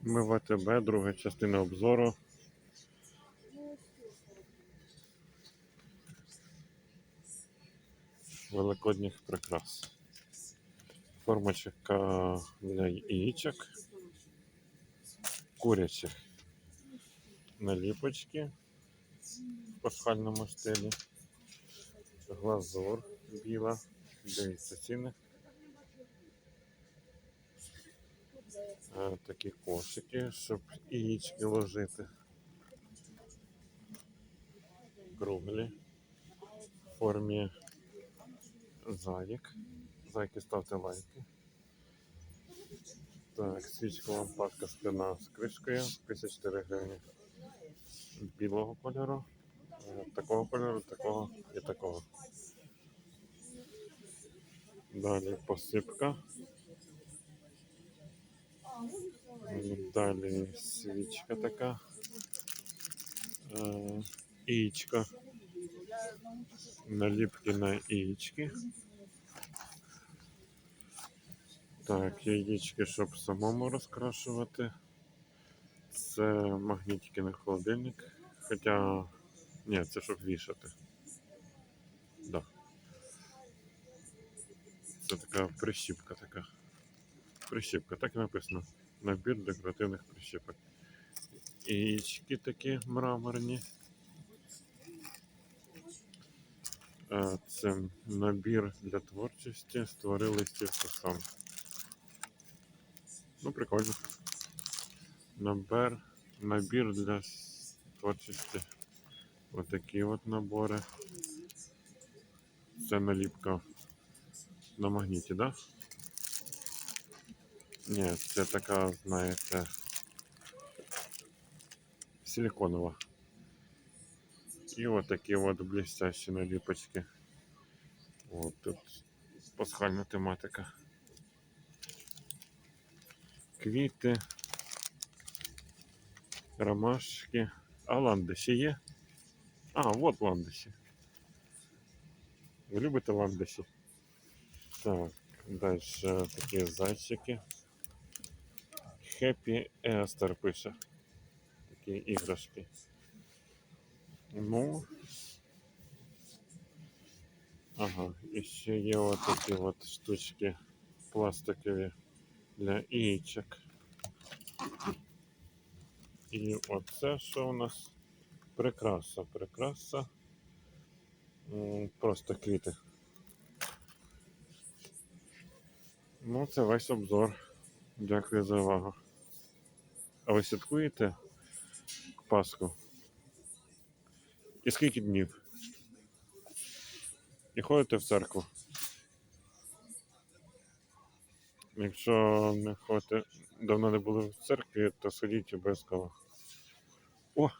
Ми в АТБ, друга частина обзору. Великодніх прикрас. Формочка для яєчок. Курячих. Наліпочки в пасхальному стилі. Глазур біла. Дивіться ціни. Такі кошики, щоб яєчки ложити. Круглі. В формі зайок. Зайки ставте лайки. Так, свічка лампадка скляна з кришкою. 54 гривні. Білого кольору. е, Такого кольору, такого і такого. Далі посипка. Далі свічка така. Е, Наліпки на яєчки. Так, яєчки, щоб самому розкрашувати. Це магнітики на холодильник. Хоча. Ні, це щоб вішати. Да. Це така прищіпка така. Прищіпка, так і написано. Набір декоративних прищіпок. Яєчки такі мраморні. Це набір для творчості. Створи листівку сам. Ну, прикольно. Набір, набір для творчості. Ось такі от набори. Це наліпка на магніті, так? Да? Ні, це така, знаєте, силиконова. І от такі от блестящі наліпочки. От тут пасхальна тематика. Квіти, ромашки. А ландиші є? А, от ландиші. Ви любите ландиші? Так, далі такі зайчики. Happy Естер пише. Такі іграшки. Ну. Ага, і ще є от такі от штучки пластикові для яєчок. І оце що у нас? Прикраса, прикраса. Просто квіти. Ну, це весь обзор. Дякую за увагу. А ви святкуєте Пасху? І скільки днів? І ходите в церкву? Якщо не ходите, давно не були в церкві, то сходіть обов'язково. О,